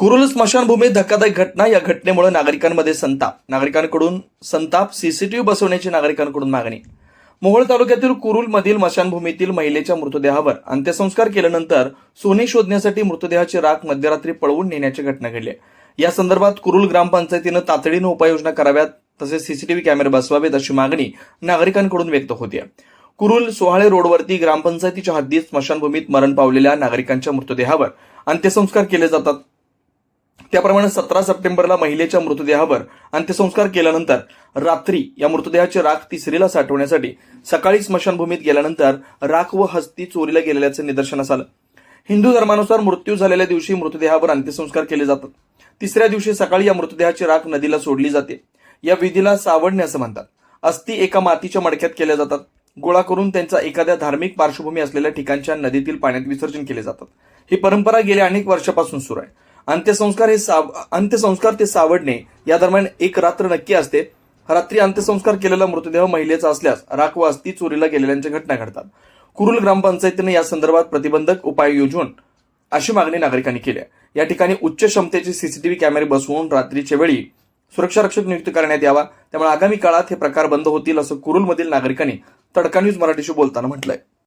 कुरुल स्मशानभूमीत धक्कादायक घटना. या घटनेमुळे नागरिकांमध्ये संताप. नागरिकांकडून संताप सीसीटीव्ही बसवण्याची नागरिकांकडून मागणी. मोहोळ तालुक्यातील कुरुल मधील स्मशानभूमीतील महिलेच्या मृतदेहावर अंत्यसंस्कार केल्यानंतर सोने शोधण्यासाठी मृतदेहाची राख मध्यरात्री पळवून नेण्याची घटना घडली. आहे. या संदर्भात कुरुल ग्रामपंचायतीनं तातडीनं उपाययोजना कराव्यात तसेच सीसीटीव्ही कॅमेरे बसवावेत अशी मागणी नागरिकांकडून व्यक्त होती कुरुल सोहाळे रोडवरती ग्रामपंचायतीच्या हद्दीत स्मशानभूमीत मरण पावलेल्या नागरिकांच्या मृतदेहावर अंत्यसंस्कार केले जातात. त्याप्रमाणे सतरा सप्टेंबरला महिलेच्या मृतदेहावर अंत्यसंस्कार केल्यानंतर रात्री या मृतदेहाची राख तिसरीला साठवण्यासाठी सकाळी स्मशानभूमीत गेल्यानंतर राख व हस्ती चोरीला गेलेल्याचं निदर्शनास आलं. हिंदू धर्मानुसार मृत्यू झालेल्या दिवशी मृतदेहावर अंत्यसंस्कार केले जातात. तिसऱ्या दिवशी सकाळी या मृतदेहाची राख नदीला सोडली जाते. या विधीला सावडणे असं म्हणतात. अस्थि एका मातीच्या मडक्यात केल्या जातात. गोळा करून त्यांचा एखाद्या धार्मिक पार्श्वभूमी असलेल्या ठिकाणच्या नदीतील पाण्यात विसर्जन केले जातात. ही परंपरा गेल्या अनेक वर्षापासून सुरू आहे. अंत्यसंस्कार हे साव अंत्यसंस्कार ते सावडणे या दरम्यान एक रात्र नक्की असते. रात्री अंत्यसंस्कार केलेला मृतदेह महिलेचा असल्यास राखवास ती चोरीला गेलेल्यांच्या घटना घडतात. कुरुल ग्रामपंचायतीने या संदर्भात प्रतिबंधक उपाय योजून अशी मागणी नागरिकांनी केली या ठिकाणी उच्च क्षमतेचे सीसीटीव्ही कॅमेरे बसवून रात्रीच्या वेळी सुरक्षा रक्षक नियुक्त करण्यात यावा. त्यामुळे आगामी काळात हे प्रकार बंद होतील असं कुरुलमधील नागरिकांनी तडका न्यूज मराठीशी बोलताना म्हटलंय.